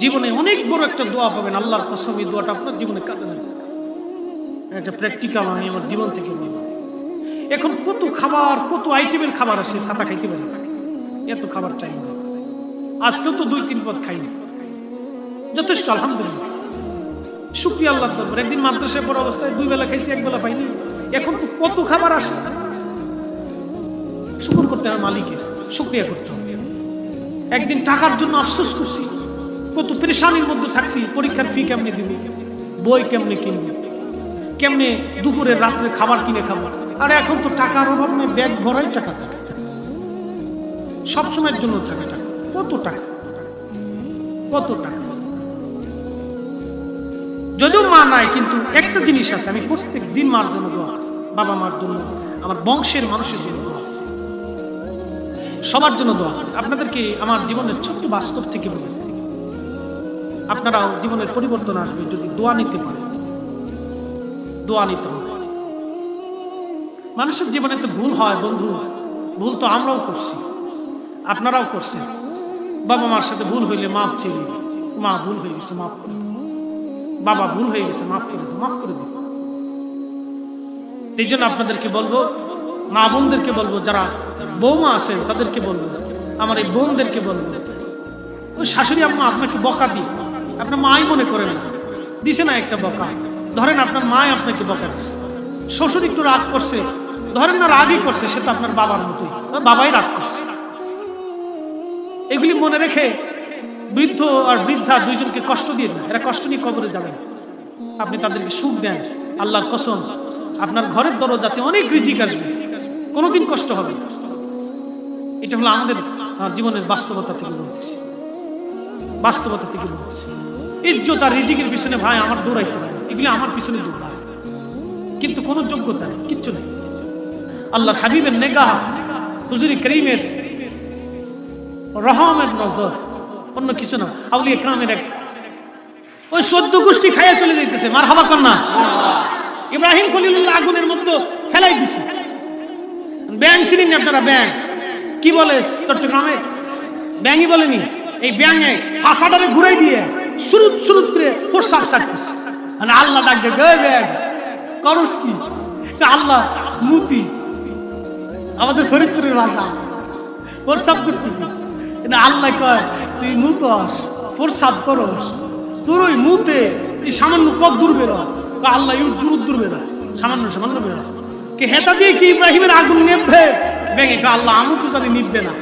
জীবনে অনেক বড় একটা দোয়া পাবেন, আল্লাহর কসম এই দোয়াটা আপনার জীবনে কাজে লাগবে। একটা প্র্যাকটিক্যাল আমি আমার জীবন থেকে নিব এখন কত খাবার, কত আইটেমের খাবার আসে, সাদা খাইতে পারে। এত খাবার চাই না। আজকেও তো দুই, তিন পদ খাইনি যথেষ্ট, আলহামদুলিল্লাহ। শুক্রিয়া আল্লাহ দরবার। একদিন মাদ্রাসায় পড়া অবস্থায় দুই বেলা খাইছি, এক বেলা পাইনি। এখন তো কত খাবার আসে। শুকুর করতে হবে মালিকের। শুক্রিয়া করতে হবে। একদিন টাকার জন্য আফসোস করছি। কত পরেশানির মধ্যে থাকছি, পরীক্ষার ফি কেমনে দিবি? বই কেমনে কিনবি? কেমনে দুপুরে, রাত্রে খাবার কিনে খাব? আর এখন তো টাকার অভাব নেই, ব্যাগ ভরাই টাকা থাকে। সবসময়ের জন্য থাকে টাকা। কত টাকা? কত টাকা? যদিও মা নাই, কিন্তু একটা জিনিস আছে, আমি প্রত্যেক দিন মার জন্য দোয়া বাবা মার জন্য, আমার বংশের মানুষের জন্য দোয়া সবার জন্য দোয়া আপনাদেরকে আমার জীবনের ছোট্ট বাস্তব থেকে বলি। আপনারাও জীবনের পরিবর্তন আসবে যদি দোয়া নিতে পারেন। দোয়া নিতে হবে। মানুষের জীবনে তো ভুল হয় বন্ধু, ভুল তো আমরাও করছি, আপনারাও করছেন। বাবা মার সাথে ভুল হইলে মাপ চেয়ে মা ভুল হয়ে গেছে মাফ করে। বাবা ভুল হয়ে গেছে মাফ করে মাফ করে দিন। এই জন্য আপনাদেরকে বলব, মা বোনদেরকে বলব, যারা বৌমা আছেন তাদেরকে বলব, আমার এই বোনদেরকে বলব। ওই শাশুড়ি আম্মা আপনাকে বকা দিই আপনার মাই মনে করেন না। দিছে না একটা বকা। ধরেন আপনার মাই আপনাকে বকা দিচ্ছে শ্বশুর একটু রাগ করছে। ধরেন না রাগই করছে, সে তো আপনার বাবার মতোই। বাবাই রাগ করছে। এগুলি মনে রেখে বৃদ্ধ আর বৃদ্ধা দুইজনকে কষ্ট দিয়ে দেন। এরা কষ্ট নিয়ে কবরে যাবেন আপনি তাদেরকে সুখ দেন। আল্লাহর কসম, আপনার ঘরের দরজাতে অনেক রিজিক আসবে। কোনোদিন কষ্ট হবে না। এটা হলো আমাদের জীবনের বাস্তবতা থেকে বলতেছি। বাস্তবতা থেকে বলতেছি। ইজ্জত আর রিজিকের পিছনে ভাই আমার দৌড়াইতে পারে এগুলি আমার পিছনে দৌড়ায়। কিন্তু কোনো যোগ্যতা নেই, কিচ্ছু নেই। আল্লাহ হাবিবের নেগাহ, হুজুরি করিমের রহমের নজর, অন্য কিছু না। আউলি একরামের এক ওই সদ্য গোষ্ঠী খাইয়া চলে যাইতেছে মার হাবা কন্যা। ইব্রাহিম খলিলুল্লাহ আগুনের মধ্যে ফেলাই দিছে। ব্যাং চিনেন আপনারা ব্যাং কি বলে চট্টগ্রামে? ব্যাংই বলেনি। এই ব্যাঙে ফাঁসাটারে ঘুরাই দিয়ে সুরুত সুরুত করে প্রসাব ছাড়তেছে। মানে আল্লাহ ডাক দে গে ব্যাং করস কি? আল্লাহ মুতি আমাদের ফরিদপুরের ভাষা প্রসাব করতেছি। আল্লাহ কয়, তুই মুতস প্রসাব করস। তোর ওই মুতে এই সামান্য কত দূর বেরো আল্লাহ ইউ দূর দূর বেরো সামান্য সামান্য বেরো কে হেতা দিয়ে কি ইব্রাহিমের আগুন নেবে কয়, আল্লাহ আমি তো জানি নিবে না।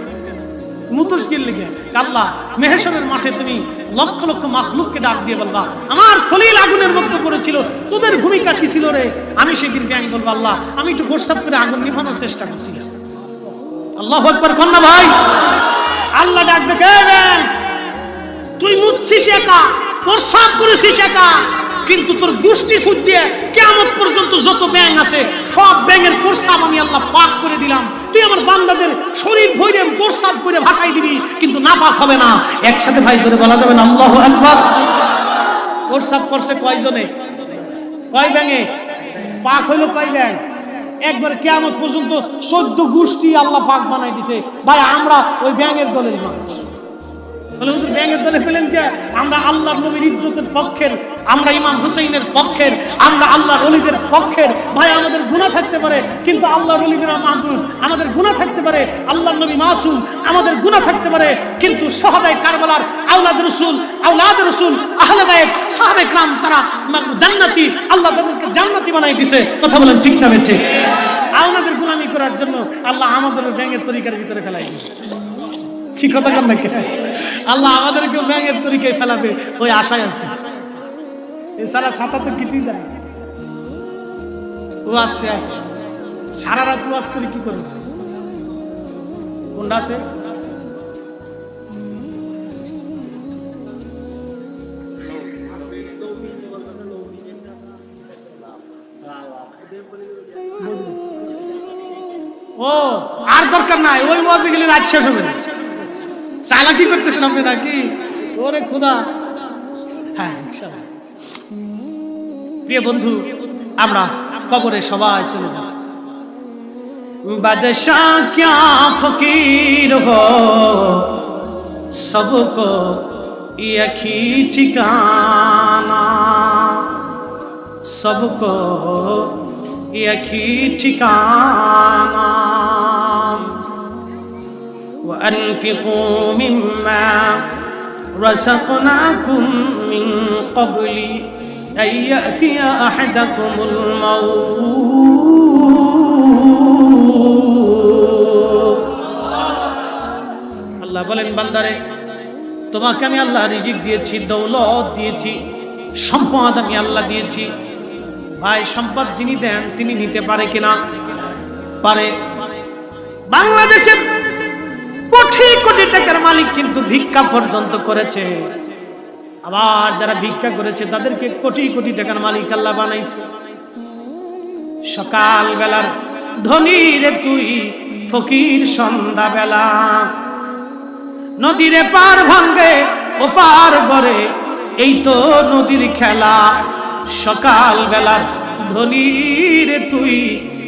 মুতস কি লেগে আল্লাহ মেহেশ্বরের মাঠে তুমি লক্ষ লক্ষ মাখলুককে ডাক দিয়ে বলবা, আমার খলিল আগুনের মধ্যে করেছিল তোদের ভূমিকা কি ছিল রে? আমি সেদিন ব্যাং বলব, আল্লাহ, আমি একটু প্রস্তাব করে আগুন নিভানোর চেষ্টা করছিলাম। আল্লাহ আকবর কন্যা ভাই? আল্লাহ ডাকবে তুই মুচ্ছিস একা, প্রস্রাব করেছিস একা, কিন্তু তোর গোষ্ঠী সুদ দিয়ে কেমন পর্যন্ত যত ব্যাং আছে সব ব্যাঙের প্রস্রাব আমি আল্লাহ পাক করে দিলাম। তুই আমার বান্দাদের শরীর ভরে প্রস্রাব করে ভাসাই দিবি, কিন্তু না পাক হবে না। একসাথে ভাই জোরে বলা যাবে না, আল্লাহ আকবার। প্রস্রাব করছে কয়জনে? কয় ব্যাঙে? পাক হইল কয় ব্যাং একবার কেমন পর্যন্ত চোদ্দ গোষ্ঠী আল্লাহ পাক বানাই দিছে। ভাই, আমরা ওই ব্যাঙের দলের মানুষ। আল্লাহ নবীর পক্ষের, আমরা ইমাম আল্লাহ পক্ষের। ভাই, আমাদের গুণা থাকতে পারে, কিন্তু আল্লাহ আল্লাহ সহাদায় কারবালার আউলাদ রসুল আউলাদ রসুল ইকরাম, তারা জান্নাতি, আল্লাহ তাদেরকে জান্নাতি বানাই দিছে। কথা বলেন ঠিক না ঠিক আউলাদের গুনামি করার জন্য আল্লাহ আমাদের ব্যাঙের তরিকার ভিতরে ফেলাই দিবে। কি কথা কন নাকি আল্লাহ আমাদেরকেও ব্যাঙের তরিকে ফেলাবে, ওই আশায় আছে। এছাড়া ছাতা তো কিছুই দেয় ও আসছে আসছে সারা রাত ওয়াজ করে কি করবে? কোনটা আছে? ও, আর দরকার নাই, ওই ওয়াজে গেলে রাত শেষ হবে না। চালাকি করতেছেন আপনি নাকি ওরে খোদা হ্যাঁ ইনশাআল্লাহ। প্রিয় বন্ধু আমরা কবরে সবাই চলে যাব বাদশাহ क्या फकीर हो सबको एक ही ठिकाना सबको एक ही ठिकाना وأنفقوا مما رزقناكم من قبل أن يأتي أحدكم الموت আল্লাহ বলেন বান্দারে তোমাকে আমি আল্লাহ রিজিক দিয়েছি দৌলত দিয়েছি সম্পদ আমি আল্লাহ দিয়েছি ভাই সম্পদ যিনি দেন তিনি নিতে পারে কিনা পারে বাংলাদেশের কোটি কোটি টাকার মালিক কিন্তু ভিক্ষা পর্যন্ত করেছে। আবার যারা ভিক্ষা করেছে, তাদেরকে কোটি কোটি টাকার মালিক আল্লাহ বানাইছে। সকাল বেলার ধনী রে তুই, ফকির সন্ধ্যা বেলা নদীরে পার ভাঙ্গে ও পার বরে এই তো নদীর খেলা। সকাল বেলার ধনী রে তুই,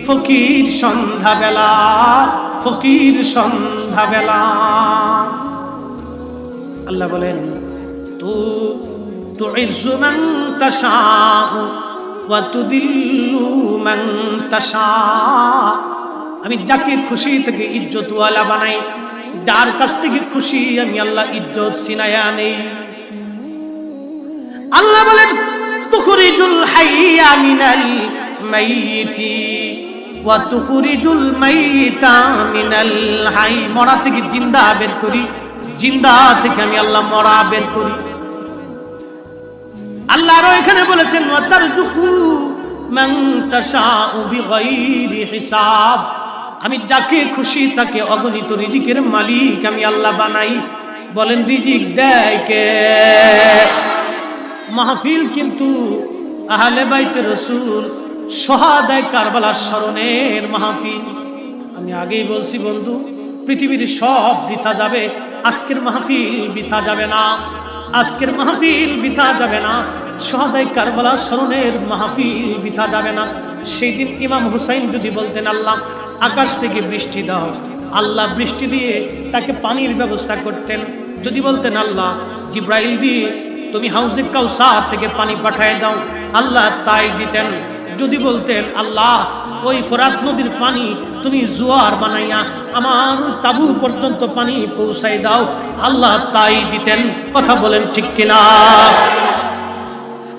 ফকির সন্ধ্যা বেলা ফকির সন্ধ্যাবেলা আল্লাহ বলেন, তু তু মান তাশাউ ওয়া তুদিল্লু মান আমি যাকে খুশি থেকে ইজ্জতওয়ালা বানাই, যার কাছ থেকে খুশি আমি আল্লাহ ইজ্জত সিনায়া নেই। আল্লাহ বলেন, তুখরিজুল হাইয়া মিনাল মাইতি। মরা থেকে জিন্দা বের করি জিন্দা থেকে আমি আল্লাহ মরা বের করি আল্লাহ আরও এখানে বলেছেন আমি যাকে খুশি তাকে অগণিত রিজিকের মালিক আমি আল্লাহ বানাই। বলেন, রিজিক দেয় কে? মাহফিল কিন্তু আহলে বাইতে রসুল সোহাদায় কারবালার স্মরণের মাহফিল। আমি আগেই বলছি বন্ধু, পৃথিবীর সব বৃথা যাবে, আজকের মাহফিল বৃথা যাবে না, আজকের মাহফিল বৃথা যাবে না, সোহাদায় কারবালার স্মরণের মাহফিল বৃথা যাবে না। সেই দিন ইমাম হুসাইন যদি বলতেন, আল্লাহ, আকাশ থেকে বৃষ্টি দাও। আল্লাহ বৃষ্টি দিয়ে তাকে পানির ব্যবস্থা করতেন। যদি বলতেন, আল্লাহ, জিব্রাইল দিয়ে তুমি হাউজে কাউসার থেকে পানি পাঠায় দাও। আল্লাহ তাই দিতেন। যদি বলতেন, আল্লাহ, ওই ফরাত নদীর পানি তুমি জোয়ার বানাইয়া আমার তাবু পর্যন্ত পানি পৌঁছাই দাও। আল্লাহ তাই দিতেন। কথা বলেন ঠিক কিনা?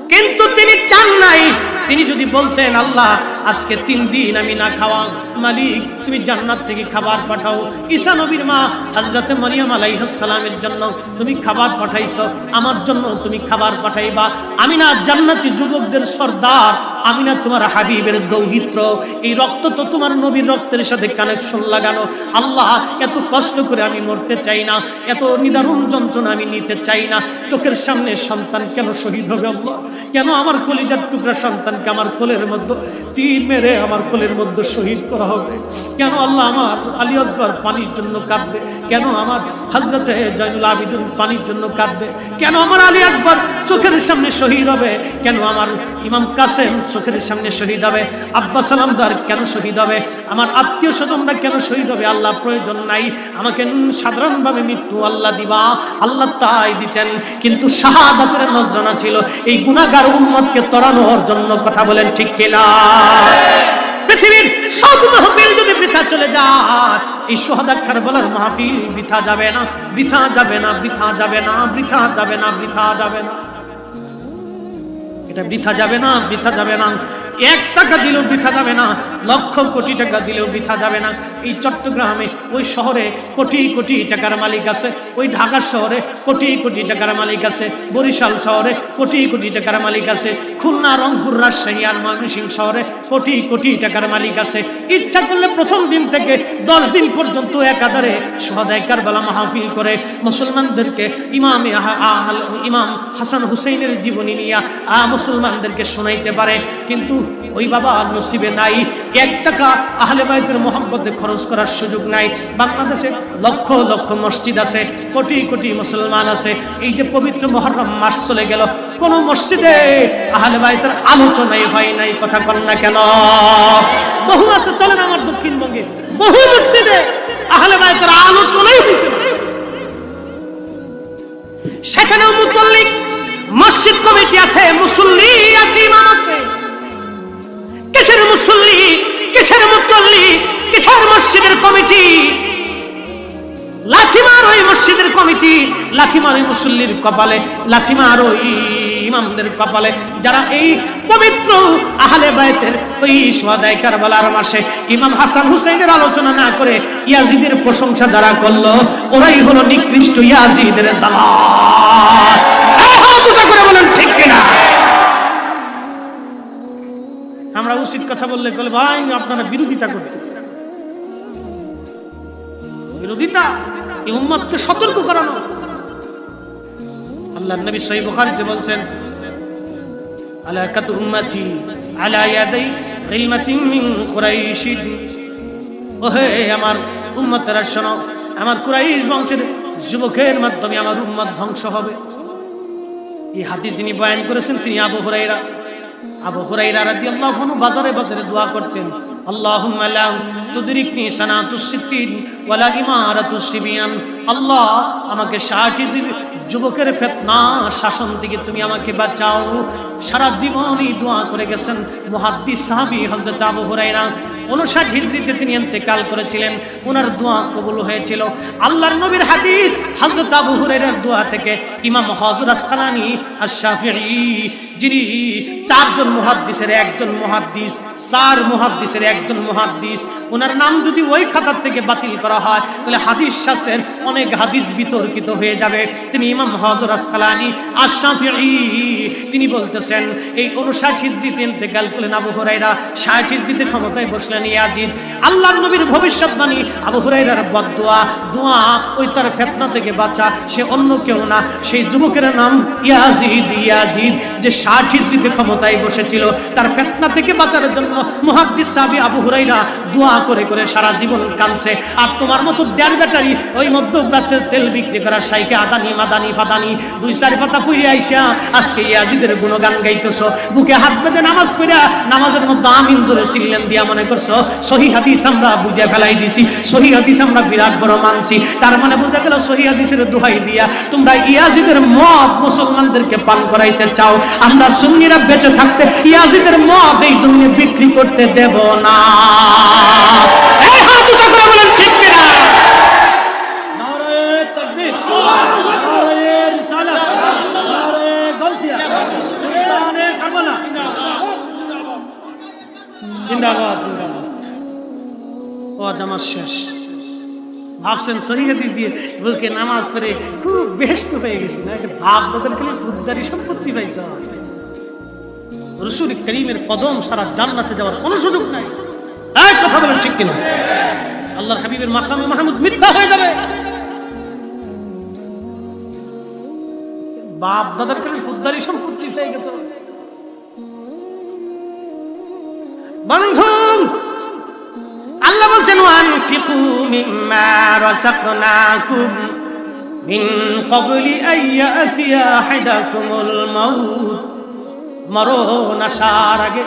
কিন্তু তিনি চান নাই। তিনি যদি বলতেন, আল্লাহ, আজকে তিন দিন আমি না খাওয়া। মালিক, তুমি জান্নাত থেকে খাবার পাঠাও। ঈসা নবীর মা হজরতে মারিয়াম আলাইহাসালামের জন্য তুমি খাবার পাঠাইছো, আমার জন্য তুমি খাবার পাঠাইবা। আমি না জান্নাতি যুবকদের সর্দার আমি না তোমার হাবিবের দৌহিত্র। এই রক্ত তো তোমার নবীর রক্তের সাথে কানেকশন লাগানো। আল্লাহ, এত কষ্ট করে আমি মরতে চাই না, এত নিদারুণ যন্ত্রণা আমি নিতে চাই না। চোখের সামনে সন্তান কেন শহীদ হবে আল্লাহ? কেন আমার কলিজার টুকরা সন্তানকে আমার কোলের মধ্যে তীর মেরে আমার কোলের মধ্যে শহীদ করা হবে? কেন আল্লাহ আমার আলী আকবর পানির জন্য কাঁদবে? কেন আমার হজরতে জয়নুল আবিদুল পানির জন্য কাঁদবে? কেন আমার আলী আকবর চোখের সামনে শহীদ হবে? কেন আমার ইমাম কাসেম চোখের সামনে শহীদ হবে? আব্বা সালামদার কেন শহীদ হবে? আমার আত্মীয় স্বজনরা কেন শহীদ হবে? আল্লাহ প্রয়োজন নাই। আমাকে সাধারণভাবে মৃত্যু আল্লাহ দিবা। আল্লাহ তাই দিতেন। কিন্তু শাহাদাতের নজরানা ছিল। এই গুণাগার উম্মতকে তরানোর জন্য কথা বলেন ঠিক কিনা? পৃথিবীর সব মাহফিল যদি বৃথা চলে যায়, এই সোহাদা বলার মাহফিল বৃথা যাবে না, বৃথা যাবে না, বৃথা যাবে না, বৃথা যাবে না, বৃথা যাবে না। এটা বৃথা যাবে না, বৃথা যাবে না। এক টাকা দিলেও বৃথা যাবে না লক্ষ কোটি টাকা দিলেও বৃথা যাবে না। এই চট্টগ্রামে, ওই শহরে কোটি কোটি টাকার মালিক আছে। ওই ঢাকার শহরে কোটি কোটি টাকার মালিক আছে। বরিশাল শহরে কোটি কোটি টাকার মালিক আছে। খুলনা, রংপুর, রাজশাহী আর ময়মনসিংহ শহরে কোটি কোটি টাকার মালিক আছে। ইচ্ছা করলে প্রথম দিন থেকে দশ দিন পর্যন্ত একাধারে সদায় কারবালা মাহফিল করে। মুসলমানদেরকে ইমাম ইমাম হাসান হুসেইনের জীবনী নিয়ে মুসলমানদেরকে শোনাইতে পারে। কিন্তু ওই বাবা নসিবে নাই। এক টাকা আহলে বাইতের মোহাম্মতে খরচ করার সুযোগ নাই। বাংলাদেশে লক্ষ লক্ষ মসজিদ আছে, কোটি কোটি মুসলমান আছে। এই যে পবিত্র মহরম মাস চলে গেল, কোন মসজিদে আহলে বাইতের আলোচনাই হয় নাই, কথা কন না কেন? বহু আছে, চলেন আমার দক্ষিণবঙ্গে। বহু মসজিদে আহলে বাইতের আলোচনাই হয়েছে। সেখানেও মুসল্লি মসজিদ কমিটি আছে, মুসল্লি মুসল্লি, কিসের মুসল্লি? কিসের মসজিদের কমিটি? লাঠিমার ওই মসজিদের কমিটি। লাঠিমার ওই মুসল্লির কপালে লাঠিমার ওই ইমামদের কপালে। যারা এই পবিত্র আহলে বাইতের ওই কারবালার মাসে ইমাম হাসান হুসেনের আলোচনা না করে ইয়াজিদের প্রশংসা যারা করল, ওরাই হলো নিকৃষ্ট ইয়াজিদের করে বলেন, ঠিক কিনা? আমরা উচিত কথা বললে বলে, ভাই, আপনারা বিরোধিতা করতেছেন। বিরোধিতা এই উম্মতকে সতর্ক করানো আল্লাহ নবী সহিহ বুখারীতে বলছেন আলাকাত উম্মতি আলা ইয়াদাই ইলমাতিন মিন কুরাইশ ওহে আমার উম্মতেরা, শোনো, আমার কুরাইশ বংশের যুবকের মাধ্যমে আমার উম্মত ধ্বংস হবে। এই হাদিস যিনি বয়ান করেছেন তিনি আবু হুরাইরা আবু হুরাইরা রাদিয়াল্লাহু আনহু বাজারে বাজারে দোয়া করতেন, আল্লাহুম্মা লা তুদরিকনি সানাতুস ওয়ালা ইমারাতুস সিবিয়ান। আল্লাহ আমাকে 60 যুবকের ফিতনা শাসন থেকে তুমি আমাকে বাঁচাও। সারা জীবনই দোয়া করে গেছেন মুহাদ্দিস সাহাবী হযরত আবু হুরাইরা। উনষাট হিজড়িতে তিনি ইন্তেকাল করেছিলেন ওনার দোয়া কবুল হয়েছিল। আল্লাহর নবীর হাদিস হযরত আবু হুরাইরার দোয়া থেকে ইমাম হযর আসকালানি আশ-শাফিঈ যিনি চারজন মুহাদ্দিসের একজন মুহাদ্দিস, চার মুহাদ্দিসের একজন মুহাদ্দিস ওনার নাম যদি ওই খাতার থেকে বাতিল করা হয়, তাহলে হাদিস শাস্ত্রের অনেক হাদিস বিতর্কিত হয়ে যাবে। তিনি ইমাম হযর আসকালানি, আশ-শাফিঈ, তিনি বলতেছেন, এই উনষাট হিজড়িতে ইন্তেকাল করলেন আবু হুরাইরা ষাট হিজড়িতে ক্ষমতায় বসলেন ইয়াজিদ। আল্লাহর নবীর ভবিষ্যৎবাণী, আবু হুরাইরার বদদোয়া, দোয়া ওই তার ফেতনা থেকে বাঁচা, সে অন্য কেউ না, সেই যুবকের নাম ইয়াজিদ ইয়াজিদ। যে ষাট হিজড়িতে ক্ষমতায় বসেছিল তার ফেতনা থেকে বাঁচার জন্য মহাদ্দিস সাহাবি আবু হুরাইরা দোয়া করে করে সারা জীবন কাঁদছে। আর তোমার মতো দেড় ব্যাটারি ওই মধ্যপ্রাচ্যের তেল বিক্রি করা সাইকে আদানি, মাদানি, ফাদানি, দুই চারি পাতা পুড়ে আইসা, আজকে ইয়াজিদের গুণগান গাইতেছো। বুকে হাত বেঁধে নামাজ পড়া, নামাজের মধ্যে আমিন জোরে সিললেন দিয়া মনে করছ, সহি হাদিস আমরা বুঝে ফেলাই দিছি, সহি হাদিস আমরা বিরাট বড় মানছি। তার মানে বোঝা গেল সহি হাদিসের দোহাই দিয়া তোমরা ইয়াজিদের মত মুসলমানদেরকে পান করাইতে চাও। আমরা সুন্নিরা বেঁচে থাকতে ইয়াজিদের মত এই জন্য বিক্রি করতে দেব না। করে জিন্দাবাদ জিন্দাবাদ। সহি দিয়ে নামাজ পড়ে খুব বেহেস্ত হয়ে গেছি। না বদল খেলে উদ্ধারি সম্পত্তি পাইছ। রসুল করিমের কদম সারা জান্নাতে যাওয়ার কোনো সুযোগ নাই। এক কথা বলেন ঠিক কিনা? আল্লাহর হাবিবের মাকামে মাহমুদ মিথ্যা হয়ে যাবে। বাপ দাদার খেলে উদ্ধারি সম্পত্তি পেয়ে গেছে। বন্ধু আল্লাহ বলছেন, ওয়ানফিকু মিম্মা রাযাকনাকুম মিন ক্বাবলি আন ইয়াতিয়া আহাদাকুমুল মাউত। মরণ আসার আগে।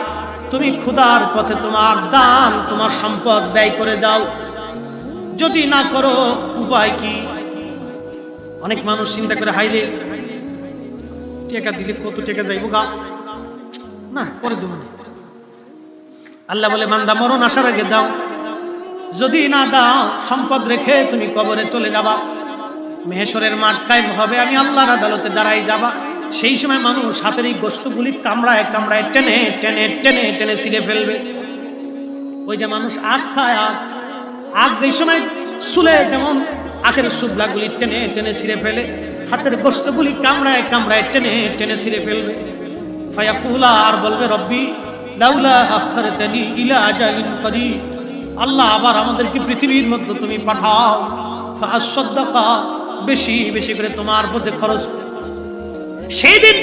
তুমি খুদার পথে তোমার দান, তোমার সম্পদ ব্যয় করে দাও। যদি না করো, উপায় কি? অনেক মানুষ চিন্তা করে হাইলে টেকা দিলে কত টেকা যাইব গা না করে দেবো না। আল্লাহ বলে মান্দা মরণ আসার আগে দাও। যদি না দাও, সম্পদ রেখে তুমি কবরে চলে যাবা। মেহেশ্বরের মাঠ কায়েম হবে, আমি আল্লাহর আদালতে দাঁড়াই যাবা। সেই সময় মানুষ হাতের এই গোস্তগুলি কামড়ায় কামড়ায় টেনে টেনে টেনে টেনে ছিঁড়ে ফেলবে। ওই যে মানুষ আখ খায় আখ। আখ যেই সময় শুলে যেমন আখের শুভলাগুলি টেনে টেনে ছিঁড়ে ফেলে, হাতের গোস্তগুলি কামড়ায় কামড়ায় টেনে টেনে ছিঁড়ে ফেলবে। ফায়াকুলা, আর বলবে, রব্বি, লাউলা আখারতানি ইলা আজালিন করিব। আল্লাহ আবার আমাদেরকে পৃথিবীর মধ্যে তুমি পাঠাও। বেশি বেশি করে তোমার পথে খরচ করো। সেই দিন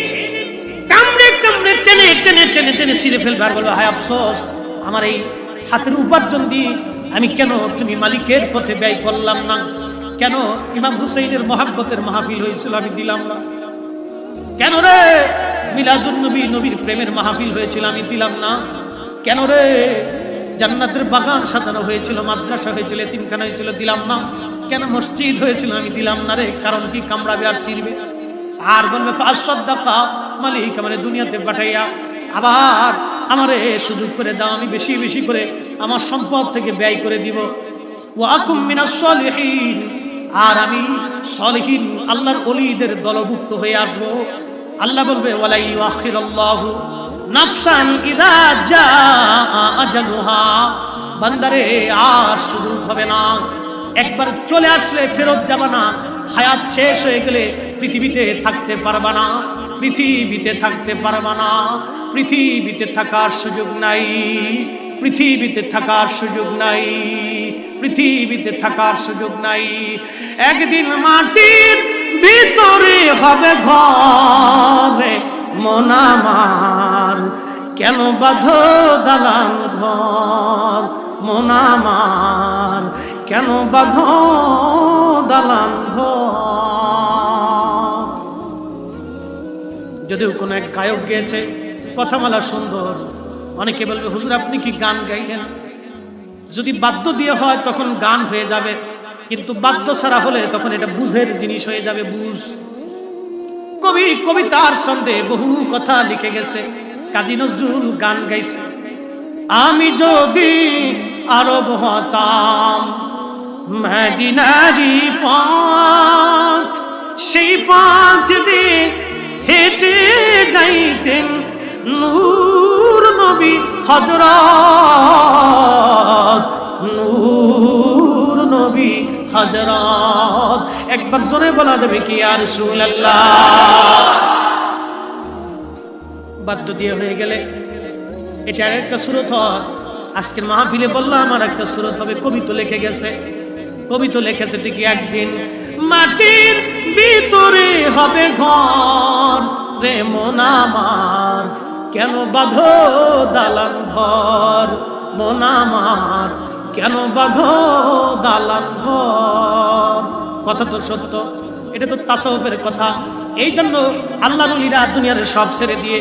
কামড়ে কামড়ে টেনে টেনে টেনে টেনে ছিঁড়ে ফেলবে আর বলবে, হায় আফসোস, আমার এই হাতের উপার্জন দিয়ে আমি কেন তুমি মালিকের পথে ব্যয় করলাম না? কেন ইমাম হুসেইনের মহাব্বতের মাহফিল হয়েছিল আমি দিলাম না? কেন রে মিলাদুন নবী নবীর প্রেমের মাহফিল হয়েছিল আমি দিলাম না? কেন রে জান্নাতের বাগান সাজানো হয়েছিল, মাদ্রাসা হয়েছিল তিনখানা হয়েছিল, দিলাম না? কেন মসজিদ হয়েছিল আমি দিলাম না রে? কারণ কি কামড়াবে আর ছিড়বে? আর বলবে ফাঁসদ্দাকা মালিক মানে দুনিয়াতে পাঠাইয়া আবার আমারে সুযোগ করে দাও, আমি বেশি বেশি করে আমার সম্পদ থেকে ব্যয় করে দিব। আর আমি সলিহীন, আল্লাহর অলিদের দলভুক্ত হয়ে আসব। আল্লাহ বলবে বান্দারে, আর শুরু হবে না। একবার চলে আসলে ফেরত যাবে না। হায়াত শেষ হয়ে গেলে পৃথিবীতে থাকতে পারবা না, পৃথিবীতে থাকতে পারবা না, পৃথিবীতে থাকার সুযোগ নাই, পৃথিবীতে থাকার সুযোগ নাই, পৃথিবীতে থাকার সুযোগ নাই। একদিন মাটির ভিতরে হবে ঘরে মনামার কেন বাধ দালান ঘর? মনামার কেন বাধ দালান ঘর? যদিও কোনো এক গায়ক গেয়েছে কথামালা সুন্দর। অনেকে বলবে, হুজুর, আপনি কি গান গাইলেন? যদি বাদ্য দিয়ে হয়, তখন গান হয়ে যাবে। কিন্তু বাদ্য ছাড়া হলে তখন এটা বুঝের জিনিস হয়ে যাবে, বুঝ। কবি, কবিতার সন্ধে বহু কথা লিখে গেছে। কাজী নজরুল গান গাইছে, আমি যদি আরব হতাম, মদিনারি পথ, সেই পথ দিয়ে হেঁটে যাইতেন নূর নবী হজরত নূর নবী হজরত একবার জোরে বলা যাবে কি আর সুল্লাহ বাদ্য দিয়ে হয়ে গেলে। এটা একটা সুরত হয়। আজকের মাহফিলে বললাম আমার একটা সুরত হবে। কবি তো লিখে গেছে। কবি তো লিখেছে ঠিকই একদিন। মাটির ভিতরে হবে ঘর রে মনামার কেন বাঁধো দালান ঘর? মনামার কেন বাঁধো দালান ঘর? কথা তো সত্য, এটা তো তাসবের কথা। এই জন্য আল্লাহ রুলিরা দুনিয়ার সব ছেড়ে দিয়ে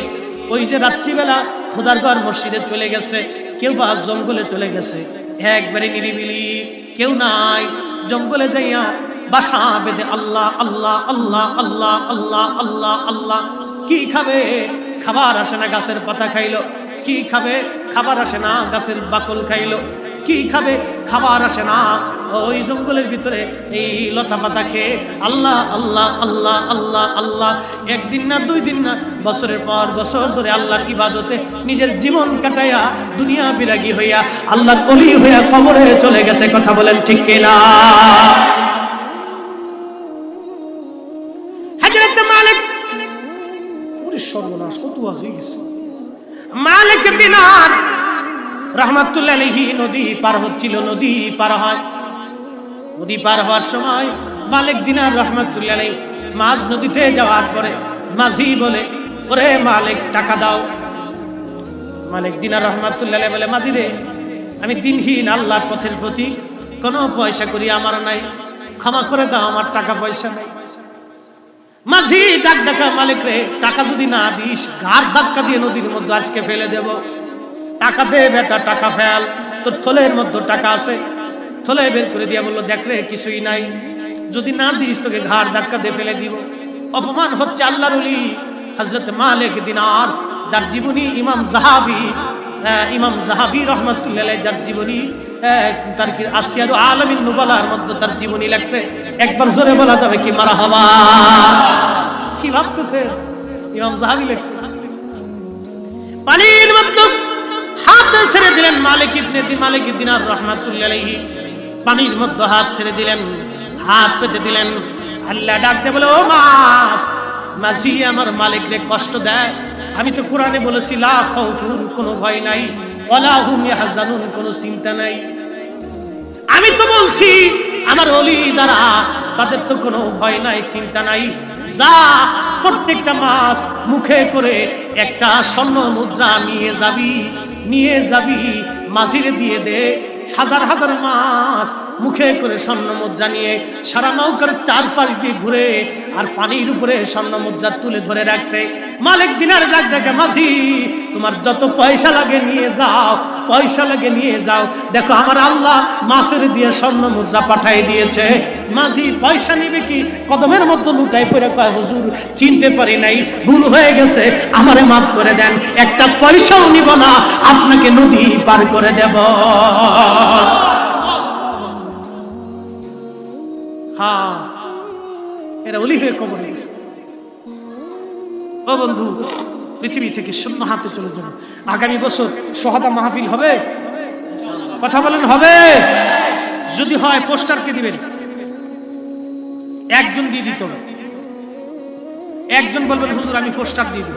ওই যে রাত্রিবেলা খোদারগড় মসজিদে চলে গেছে, কেউ বা জঙ্গলে চলে গেছে। একবারে নিরিবিলি, কেউ নাই। জঙ্গলে যাইয়া বাসা বেঁধে আল্লাহ আল্লাহ আল্লাহ আল্লাহ আল্লাহ আল্লাহ আল্লাহ। কি খাবে? খাবার আসে না, গাছের পাতা খাইলো। কি খাবে? খাবার আসে না, গাছের বাকল খাইলো। কি খাবে? খাবার আসে না। ওই জঙ্গলের ভিতরে এই লতা পাতা খেয়ে আল্লাহ আল্লাহ আল্লাহ আল্লাহ আল্লাহ। একদিন না, দুই দিন না, বছরের পর বছর ধরে আল্লাহর ইবাদতে নিজের জীবন কাটাইয়া দুনিয়া বিরাগী হইয়া আল্লাহর কলি হইয়া কবরে চলে গেছে। কথা বলেন ঠিক কিনা? হয়ে গেছে মালিক দিনার রহমাতুল্লাহ নদী পার হচ্ছিল, নদী পার হয়। নদী পার হওয়ার সময় মালিক দিনার রহমাতুল্লাহ মাঝ নদীতে যাওয়ার পরে মাঝি বলে, ওরে মালিক, টাকা দাও। মালিক দিনার রহমাতুল্লাহ বলে, মাঝি রে, আমি দিনহীন আল্লাহর পথের প্রতি কোনো পয়সা করি আমার নাই। ক্ষমা করে দাও, আমার টাকা পয়সা নাই। মাঝি ডাক ডাকা মালিক রে, টাকা যদি না দিস, ঘাড় ধাক্কা দিয়ে নদীর মধ্যে আজকে ফেলে দেব। টাকা দে বেটা, টাকা ফেল। তোর থলের মধ্যে টাকা আছে। থলে বের করে দিয়া বলল, দেখ রে, কিছুই নাই। যদি না দিস, তোকে ঘাড় ধাক্কা দিয়ে ফেলে দিব। অপমান হচ্ছে আল্লাহর উলি হজরত মালিক দিনার। যার জীবনী ইমাম জাহাবি ইমাম জাহাবি রহমতুল্লাহ যার জীবনী আহ, তার কি আসিয়ারু আলমিন নুবালার মধ্যে তার জীবনী লেখছে। একবার জোরে বলা যাবে কি মারা হবা কি ভাবতেছে? ইমাম জাহাবি লেখছে। পানির মধ্যে হাত ছেড়ে দিলেন মালিক ইবনে মালিক দিনার রহমাতুল্লাহ পানির মধ্যে হাত ছেড়ে দিলেন হাত পেতে দিলেন। আল্লাহ ডাকতে বলে ও মাস মাঝি আমার মালিক রে কষ্ট দেয়। আমি তো কোরআনে বলেছি কোনো ভয় নাই কোনো চিন্তা নাই। আমি তো বলছি, আমার অলি দ্বারা তাদের তো কোনো ভয় নাই, চিন্তা নাই। যা প্রত্যেকটা মাস মুখে করে একটা স্বর্ণ মুদ্রা নিয়ে যাবি নিয়ে যাবি, মাঝিরে দিয়ে দে। হাজার হাজার মাস মুখে করে স্বর্ণ মুদ্রা নিয়ে সারা নৌকার চারপাশ দিয়ে ঘুরে আর পানির উপরে স্বর্ণ মুদ্রা তুলে ধরে রাখছে। মালিক দিনার ডাক দেখে, মাঝি, তোমার যত পয়সা লাগে নিয়ে যাও, পয়সা লাগে নিয়ে যাও। দেখো, আমার আল্লাহ মাছের দিয়ে স্বর্ণ মুদ্রা পাঠাই দিয়েছে। মাঝি, পয়সা নিবে কি? কদমের মধ্যে লুটাই পড়ে কয়, হুজুর, চিনতে পারি নাই, ভুল হয়ে গেছে, আমারে মাফ করে দেন, একটা পয়সাও নিব না, আপনাকে নদী পার করে দেব। হ্যাঁ এরা অলি হয়ে কবর। বন্ধু পৃথিবী থেকে শূন্য হাতে চলে যাবে। আগামী বছর সোহাদা মাহফিল হবে। কথা বলেন হবে। যদি হয় পোস্টারকে দিবেন। একজন দিয়ে দিতে একজন বলবেন হুজুর আমি পোস্টার দিয়ে দিব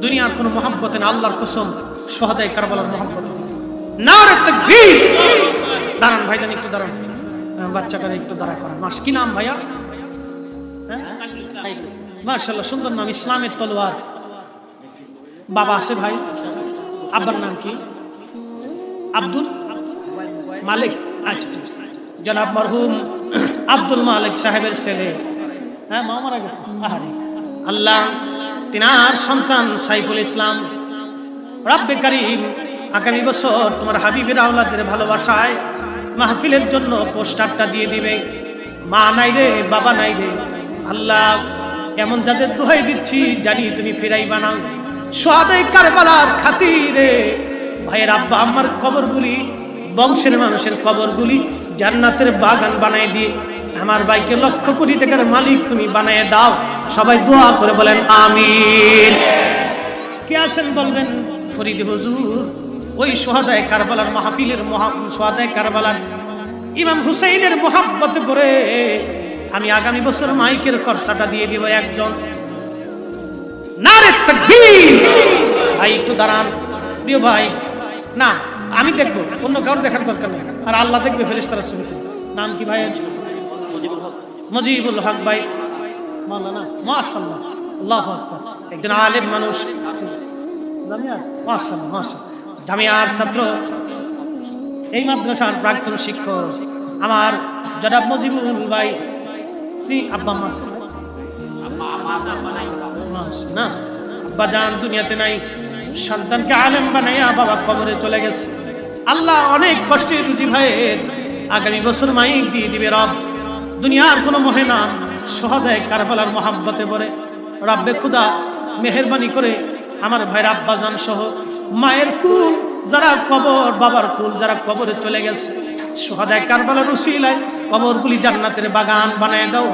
দুনিয়ার কোনো মহাব্বতে না আল্লাহর কসম সোহাদাই কারবালার মহাব্বত। না রে তাকবীর দাঁড়ান ভাইজান একটু দাঁড়ান। আহ, বাচ্চাটার একটু দাঁড়া করা মাস কি নাম ভাইয়া? হ্যাঁ? মার্শাল্লাহ সুন্দর নাম, ইসলামের তলোয়ার। বাবা আছে ভাই, আব্বার নাম কি? আব্দুল মালিক। আচ্ছা। জনাব মরহুম আব্দুল মালিক সাহেবের ছেলে। হ্যাঁ মা মারা গেছে। আল্লাহ তিনার সন্তান সাইফুল ইসলাম। রাব্বে কারিম, আগামী বছর তোমার হাবিবের আওলাদের ভালোবাসায় মাহফিলের জন্য পোস্টারটা দিয়ে দিবে। মা নাই রে, বাবা নাই রে। আল্লাহ এমন যাদের দোহাই দিচ্ছি, জানি তুমি ফিরাই বানাও। সোয়াদাই কারবালার খাতিরে, ভাইয়ের আব্বা আম্মার কবরগুলি, বংশের মানুষের কবরগুলি জান্নাতের বাগান বানাই দিয়ে, আমার ভাইকে লক্ষ কোটি টাকার মালিক তুমি বানিয়ে দাও। সবাই দোয়া করে বলেন, আমিন। কে আছেন বলবেন? ফরিদ হুজুর, ওই সোহাদায় কারবালার মাহফিলের মহা সোহাদায় কারবালার ইমাম হুসাইনের মোহাব্বতে পড়ে আমি আগামী বছর মাইকের খরচাটা দিয়ে দিব একজন। ভাই, একটু দাঁড়ান। প্রিয় ভাই, না, আমি দেখব, অন্য কারোর দেখার দরকার নেই। আর আল্লাহ দেখবে ফেরেশতারা ছবিতে। নাম কি ভাই মজিবুল হক। ভাই। মাওলানা একজন আলেম মানুষ। জামিয়ার? মাশাআল্লাহ মাশাআল্লাহ। জামিয়ার ছাত্র। এই মাদ্রাসার প্রাক্তন শিক্ষক। আমার জনাব মজিবুল ভাই। আব্বা মা না আব্বা দুনিয়াতে নাই। সন্তানকে আলেম বানাইয়া বাবা কবরে চলে গেছে। আল্লাহ অনেক কষ্টে রুজি ভাইয়ের আগামী বছর মাইক দিয়ে দিবে রব। দুনিয়ার কোনো মহে না সহদায় কারবালার মহাব্বতে পড়ে। রব্বে খুদা মেহরবানি করে আমার ভাইয়ের আব্বা জান সহ মায়ের কুল যারা কবর বাবার কুল যারা কবরে চলে গেছে। সোহাদায় কারবালার উসিলায় কবরগুলি জান্নাতের বাগান বানায় দাও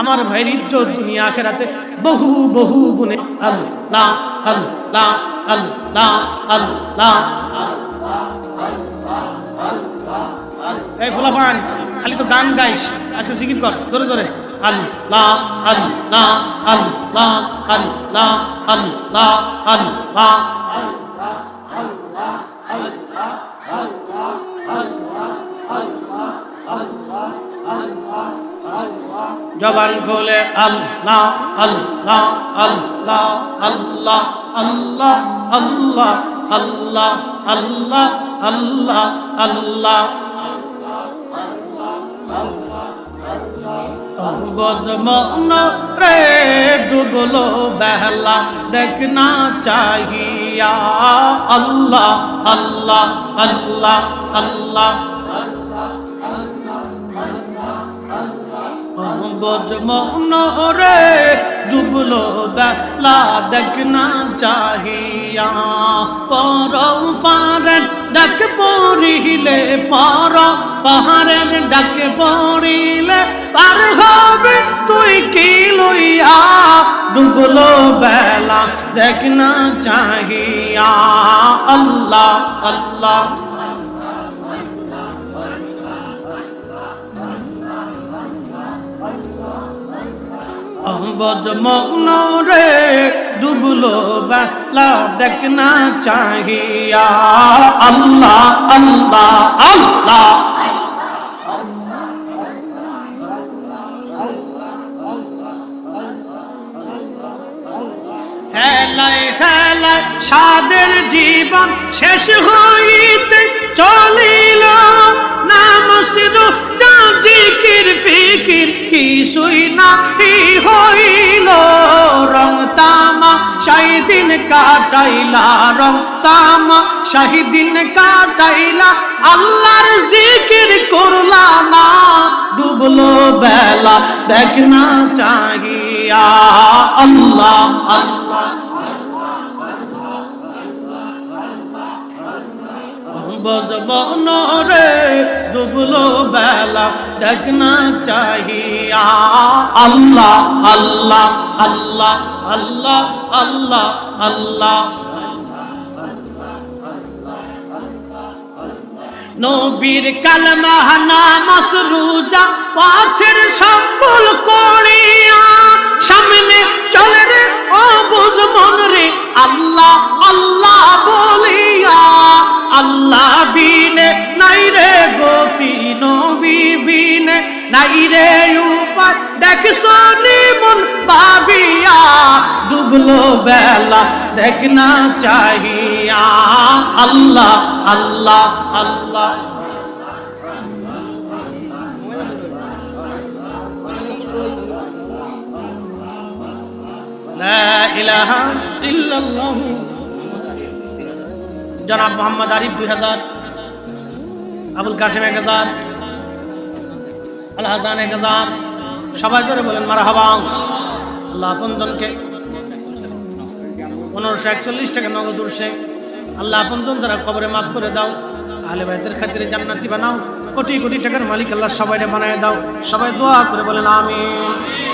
আমার ভাইয়ের ইজ্জত দুনিয়া আখেরাতে বহু বহু গুণে আল্লাহ আল্লাহ আল্লাহ আল্লাহ এই ফোলাফান খালি তো গান গাইস আজকে জিকির কর জোরে জোরে আল্লাহ আল্লাহ আল্লাহ আল্লাহ আল্লাহ আল্লাহ জবান খোলে আল্লাহ আল্লাহ আল্লাহ আল্লাহ আল্লাহ আল্লাহ আল্লাহ আল্লাহ আল্লাহ আল্লাহ বজমন রে ডুবলো বেহলা দেখনা চাহিয়া আল্লাহ আল্লাহ আল্লাহ আল্লাহ বজমন রে ডুবলো বেলা দেখনা চাহিয়া। পর পারেন ডাক পড়িলে পর পাহাড়ের ডাক পড়িলে, পার হবে তুই কি লইয়া? ডুবলো বেলা দেখনা চাহিয়া। আল্লাহ আল্লাহ। অম্বজ মগ্ন রে ডুবলো বেলা দেখনা চাহিয়া। আল্লাহ আল্লাহ আল্লাহ। হেলায় হেলায় সাদের জীবন শেষ হইতে চলিল নামসির জিকির, ফিকির, কিছুই না হইল। রং তামা সাই দিন কাটাইলা রক্তাম শাহিদিন কাটাইলা। আল্লাহর জিকির করলা না, ডুবলো বেলা, দেখ না চাহিয়া। আল্লাহ আল্লাহ। বজব রে ডুবলো বেলা দেখ না চাহিয়া। আল্লাহ আল্লাহ আল্লাহ আল্লাহ আল্লাহ আল্লাহ। নবীর কালমা নামাজ রোজা পাথের সম্বল করিয়া। সামনে চলে রে ও বুঝ মন রে আল্লাহ আল্লাহ বলিয়া, আল্লাহ বিনে, নাই রে গতি নবী বিনে, নাই রে উপায় দেখ শনি মন ভাবিয়া, ডুবলো বেলা, দেখ না চাহিয়া, আল্লাহ আল্লাহ আল্লাহ। জনাব মোহাম্মদ আরিফ দুই হাজার, আবুল কাসিম এক হাজার আল হাসান এক হাজার। সবাই করে বলেন মারা হাবা আল্লাহ আপনজনকে পনেরোশো একচল্লিশ টাকা নগদ উঠছে আল্লাহ আপনজন যারা কবরে মাফ করে দাও, আহলে বাইতের খাতিরে জান্নাতি বানাও। কোটি কোটি টাকার মালিক আল্লাহ সবাইরে বানায় দাও। সবাই দোয়া করে বলেন, আমিন।